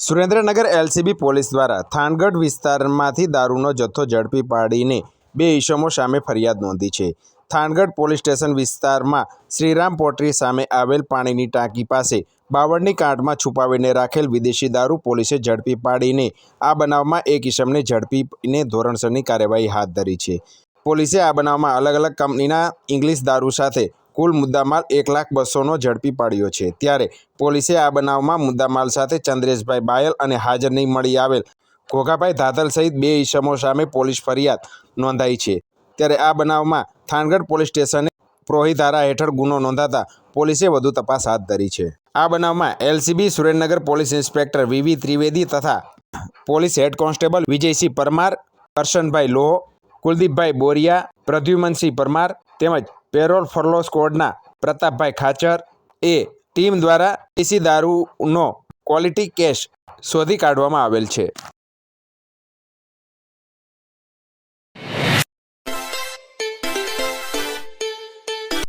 Surendranagar LCB police દ્વારા થાનગઢ વિસ્તારમાંથી દારૂનો જથ્થો ઝડપી પાડીને બે ઈસમો સામે ફરિયાદ નોંધી છે. થાનગઢ પોલીસ સ્ટેશન વિસ્તારમાં શ્રીરામ પોટ્રી સામે આવેલ પાણીની ટાંકી પાસે બાવળની કાંઠમાં છુપાવીને રાખેલ વિદેશી દારૂ પોલીસે ઝડપી પાડીને આ બનાવમાં એક ઈસમને ઝડપીને ધોરણસરની કાર્યવાહી હાથ ધરી છે. પોલીસે આ બનાવમાં અલગ અલગ કંપનીના ઇંગ્લિશ દારૂ સાથે કુલ મુદ્દામાલ એક લાખ બસોનો ઝડપી પાડ્યો છે. ત્યારે પોલીસે આ બનાવમાં મુદ્દામાલ સાથે ચંદ્રેશભાઈ બાયલ અને હાજર નહીં મળી આવેલ ઘોઘાભાઈ ધાતલ સહિત બે ઈસમો સામે પોલીસ ફરિયાદ નોંધાઈ છે. ત્યારે આ બનાવમાં થાનગઢ પોલીસ સ્ટેશને પ્રોહિધારા હેઠળ ગુનો નોંધાતા પોલીસે વધુ તપાસ હાથ ધરી છે. આ બનાવમાં LCB, Surendranagar police inspector V V Trivedi તથા police head constable Vijaysinh Parmar Karshanbhai Loh, Kuldeepbhai Boriya, Pradyumansinh Parmar તેમજ પેરોલ ફરલો સ્કોડના પ્રતાપભાઈ ખાચર એ ટીમ દ્વારા દેશી દારૂનો ક્વોલિટી કેશ શોધી કાઢવામાં આવેલ છે.